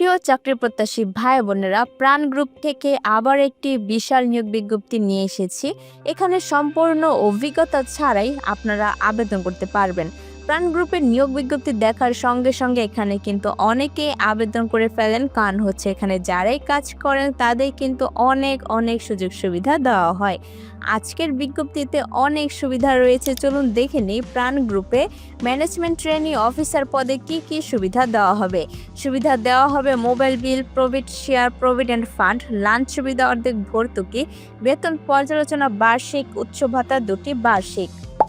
প্রিয় চাকরি প্রত্যাশী ভাই বোনেরা প্রাণ গ্রুপ থেকে আবার একটি বিশাল নিয়োগ বিজ্ঞপ্তি নিয়ে এসেছি। এখানে সম্পূর্ণ অভিজ্ঞতা ছাড়াই আপনারা আবেদন করতে পারবেন। প্রাণ গ্রুপের নিয়োগ বিজ্ঞপ্তি দেখার সঙ্গে সঙ্গে এখানে কিন্তু অনেকেই আবেদন করে ফেলেন। কান হচ্ছে এখানে যারাই কাজ করেন, তাদের কিন্তু অনেক অনেক সুযোগ সুবিধা দেওয়া হয়। আজকের বিজ্ঞপ্তিতে অনেক সুবিধা রয়েছে। চলুন দেখে নিই প্রাণ গ্রুপে ম্যানেজমেন্ট ট্রেনিং অফিসার পদে কি কি সুবিধা দেওয়া হবে। সুবিধা দেওয়া হবে মোবাইল বিল, প্রভিড শেয়ার প্রভিডেন্ট ফান্ড, লাঞ্চ সুবিধা অর্ধেক ভর্তুকি, বেতন পর্যালোচনা, বার্ষিক, উচ্চ ভাতা দুটি বার্ষিক।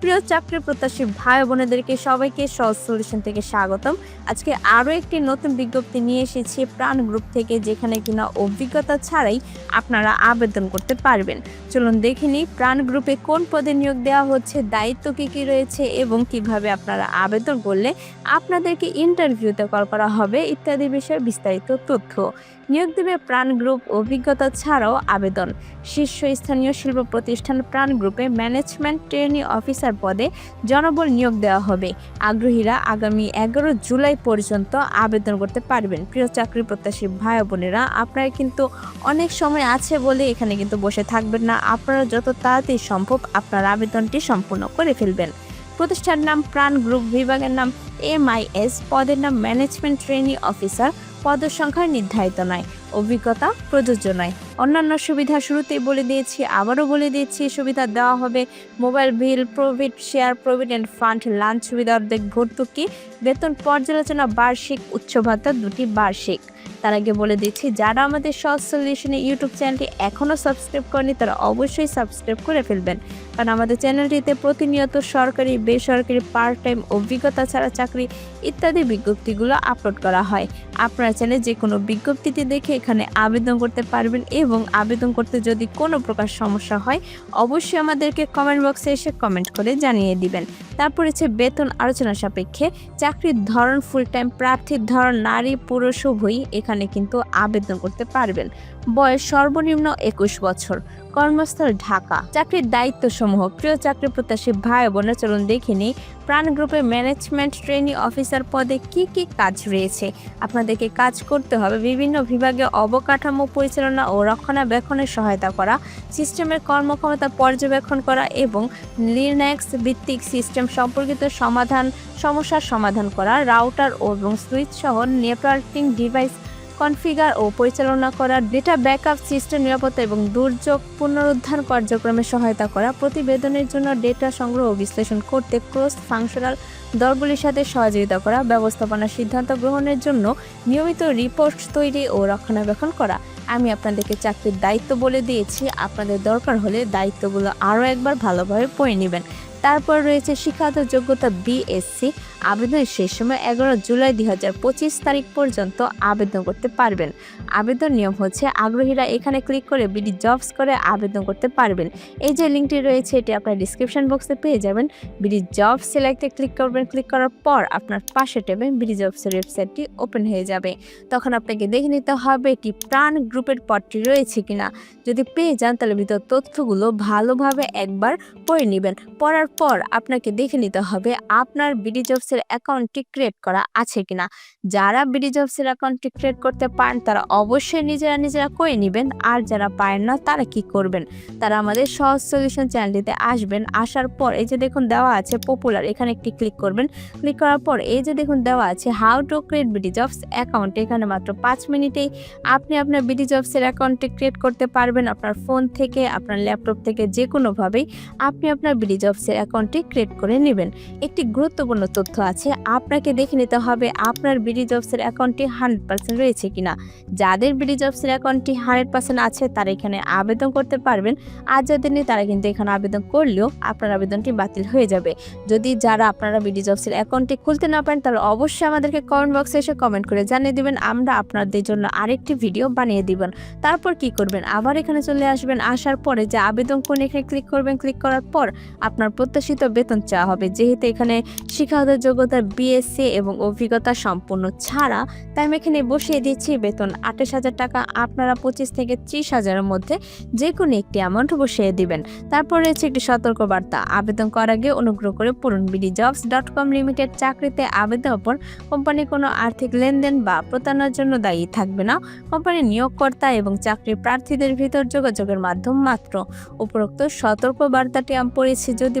প্রিয় চাকরি প্রত্যাশী ভাই বোনেদেরকে সবাইকে সহজ সলিউশন থেকে স্বাগতম। আজকে আরও একটি নতুন বিজ্ঞপ্তি নিয়ে এসেছি প্রাণ গ্রুপ থেকে, যেখানে কিনা অভিজ্ঞতা ছাড়াই আপনারা আবেদন করতে পারবেন। চলুন দেখে নিই প্রাণ গ্রুপে কোন পদে নিয়োগ দেওয়া হচ্ছে, দায়িত্ব কী কী রয়েছে এবং কীভাবে আপনারা আবেদন করলে আপনাদেরকে ইন্টারভিউতে কল করা হবে ইত্যাদি বিষয়ে বিস্তারিত তথ্য। নিয়োগ দেবে প্রাণ গ্রুপ অভিজ্ঞতা ছাড়াও আবেদন। শীর্ষস্থানীয় শিল্প প্রতিষ্ঠান প্রাণ গ্রুপে ম্যানেজমেন্ট ট্রেনিং অফিসার পদে জনবল নিয়োগ দেওয়া হবে। আগ্রহীরা আগামী এগারো জুলাই পর্যন্ত আবেদন করতে পারবেন। প্রিয় চাকরি প্রত্যাশী ভাই বোনেরা, আপনারা কিন্তু অনেক সময় আছে বলে এখানে কিন্তু বসে থাকবেন না। আপনারা যত তাড়াতাড়ি সম্ভব আপনার আবেদনটি সম্পূর্ণ করে ফেলবেন। প্রতিষ্ঠানের নাম প্রাণ গ্রুপ, বিভাগের নাম এমআইএস, পদের নাম ম্যানেজমেন্ট ট্রেনিং অফিসার। পদের সংখ্যা নির্ধারিত নয়, অভিজ্ঞতা প্রযোজ্য নয়। অন্যান্য সুবিধা শুরুতেই বলে দিয়েছি, আবারও বলে দিয়েছি, সুবিধা দেওয়া হবে। মোবাইল বিল, প্রভিড, শেয়ার, প্রভিডেন্ট ফান্ড, লাঞ্চ সুবিধা অর্ধেক ভর্তুকি বেতন পর্যালোচনা বার্ষিক উচ্চ ভাতা দুটি বার্ষিক। তার আগে বলে দিচ্ছি, যারা আমাদের সহজ সলিউশনে ইউটিউব চ্যানেলটি এখনও সাবস্ক্রাইব করেনি তারা অবশ্যই সাবস্ক্রাইব করে ফেলবেন। কারণ আমাদের চ্যানেলটিতে প্রতিনিয়ত সরকারি, বেসরকারি পার্ট টাইম অভিজ্ঞতা ছাড়া চাকরি ইত্যাদি বিজ্ঞপ্তিগুলো আপলোড করা হয়। আপনারা চাইলে যে কোনো বিজ্ঞপ্তিটি দেখে এখানে আবেদন করতে পারবেন এবং আবেদন করতে যদি কোনো প্রকার সমস্যা হয়, অবশ্যই আমাদেরকে কমেন্ট বক্সে এসে কমেন্ট করে জানিয়ে দিবেন। তারপর হচ্ছে বেতন আলোচনা সাপেক্ষে চাকরির ধরন ফুল টাইম প্রার্থীর ধরন, নারী, পুরুষ, উভয়ই এখানে কিন্তু আবেদন করতে পারবেন। বয়স সর্বনিম্ন একুশ বছর। কর্মস্থল ঢাকা। চাকরির দায়িত্ব সমূহ প্রিয় চাকরি প্রত্যাশী ভাই বোনের চলুন দেখে নিই। প্রাণ গ্রুপে ম্যানেজমেন্ট ট্রেনি অফিসার পদে কি কি কাজ রয়েছে? আপনাদেরকে কাজ করতে হবে, বিভিন্ন বিভাগে অবকাঠামো পরিচালনা ও রক্ষণাবেক্ষণের সহায়তা করা, সিস্টেমের কর্মক্ষমতা পর্যবেক্ষণ করা এবং লিনাক্স ভিত্তিক সিস্টেম সম্পর্কিত সমাধান, সমস্যার সমাধান করা, রাউটার এবং সুইচ সহ নেটওয়ার্কিং ডিভাইস কনফিগার ও পরিচালনা করা ডেটা ব্যাকআপ সিস্টেম নিরাপত্তা এবং দুর্যোগ পুনরুদ্ধার কার্যক্রমে সহায়তা করা প্রতিবেদনের জন্য ডেটা সংগ্রহ ও বিশ্লেষণ করতে ক্রস ফাংশনাল দলগুলির সাথে সহযোগিতা করা, ব্যবস্থাপনা সিদ্ধান্ত গ্রহণের জন্য নিয়মিত রিপোর্ট তৈরি ও রক্ষণাবেক্ষণ করা। আমি আপনাদেরকে চাকরির দায়িত্ব বলে দিয়েছি। আপনাদের দরকার হলে দায়িত্বগুলো আরও একবার ভালোভাবে পড়ে নেবেন। তারপর রয়েছে শিক্ষাগত যোগ্যতা বিএসসি। আবেদনের শেষ সময় এগারো জুলাই দুই হাজার পঁচিশ তারিখ পর্যন্ত আবেদন করতে পারবেন। আবেদন নিয়ম হচ্ছে আগ্রহীরা এখানে ক্লিক করে বিডি জবস করে আবেদন করতে পারবেন। এই যে লিঙ্কটি রয়েছে, এটি আপনার ডিসক্রিপশন বক্সে পেয়ে যাবেন। বিডি জব সিলেক্টে ক্লিক করবেন। ক্লিক করার পর আপনার পাশে টেবে বিডি জবসের ওয়েবসাইটটি ওপেন হয়ে যাবে। তখন আপনাকে দেখে নিতে হবে এটি প্রাণ গ্রুপের পদটি রয়েছে কিনা। যদি পেয়ে যান তাহলে ভিতর তথ্যগুলো ভালোভাবে একবার পড়ে নেবেন। পড়ার পর আপনাকে দেখে নিতে হবে আপনার বিডি জবসের অ্যাকাউন্টটি ক্রিয়েট করা আছে কিনা। যারা বিডি জবসের অ্যাকাউন্টটি ক্রিয়েট করতে পারেন, তারা অবশ্যই নিজেরা নিজেরা করে নেবেন। আর যারা পারেন না, তারা কি করবেন? তারা আমাদের সহজ সলিউশন চ্যানেলটিতে আসবেন। আসার পর এই যে দেখুন দেওয়া আছে পপুলার এখানে একটি ক্লিক করবেন। ক্লিক করার পর এই যে দেখুন দেওয়া আছে how to create BD jobs account এখানে মাত্র পাঁচ মিনিটেই আপনি আপনার বিডি জবসের অ্যাকাউন্টটি ক্রিয়েট করতে পারবেন। আপনার ফোন থেকে, আপনার ল্যাপটপ থেকে যে কোনোভাবেই আপনি আপনার বিডি জবসের অ্যাকাউন্টটি ক্রিয়েট করে নেবেন। একটি গুরুত্বপূর্ণ তথ্য আছে, আপনাকে দেখে নিতে হবে আপনার বিডি জবসের অ্যাকাউন্টটি হান্ড্রেড পার্সেন্ট রয়েছে কিনা। যাদের বিডি জবসের অ্যাকাউন্টটি হান্ড্রেড পার্সেন্ট আছে, তারা এখানে আবেদন করতে পারবেন। আর যাদের নেই, তারা কিন্তু এখানে আবেদন করলেও আপনার আবেদনটি বাতিল হয়ে যাবে। যদি যারা আপনারা বিডি জবসের অ্যাকাউন্টটি খুলতে না পারেন, তাহলে অবশ্যই আমাদেরকে কমেন্ট বক্সে এসে কমেন্ট করে জানিয়ে দেবেন। আমরা আপনাদের জন্য আরেকটি ভিডিও বানিয়ে দিবেন তারপর কি করবেন? আবার এখানে চলে আসবেন। আসার পরে যে আবেদন কোন এখানে ক্লিক করবেন, ক্লিক করার পর আপনার প্রতি প্রত্যাশিত বেতন চাওয়া হবে। যেহেতু এখানে শিক্ষাগত যোগ্যতা বিএসসি এবং অভিজ্ঞতা সম্পূর্ণ ছাড়া, তাই আমি এখানে বসিয়ে দিচ্ছি বেতন আঠাশ হাজার টাকা। আপনারা পঁচিশ থেকে ত্রিশ হাজারের মধ্যে যে কোনো একটি অ্যামাউন্ট বসিয়ে দিবেন। তারপর রয়েছে একটি সতর্কবার্তা। আবেদন করার আগে অনুগ্রহ করে পড়ুন BD jobs dot com limited চাকরিতে আবেদন ওপর কোম্পানি কোনো আর্থিক লেনদেন বা প্রতারণার জন্য দায়ী থাকবে না। কোম্পানির নিয়োগকর্তা এবং চাকরি প্রার্থীদের ভিতর যোগাযোগের মাধ্যম মাত্র। উপরোক্ত সতর্ক বার্তাটি আমি পড়েছি। যদি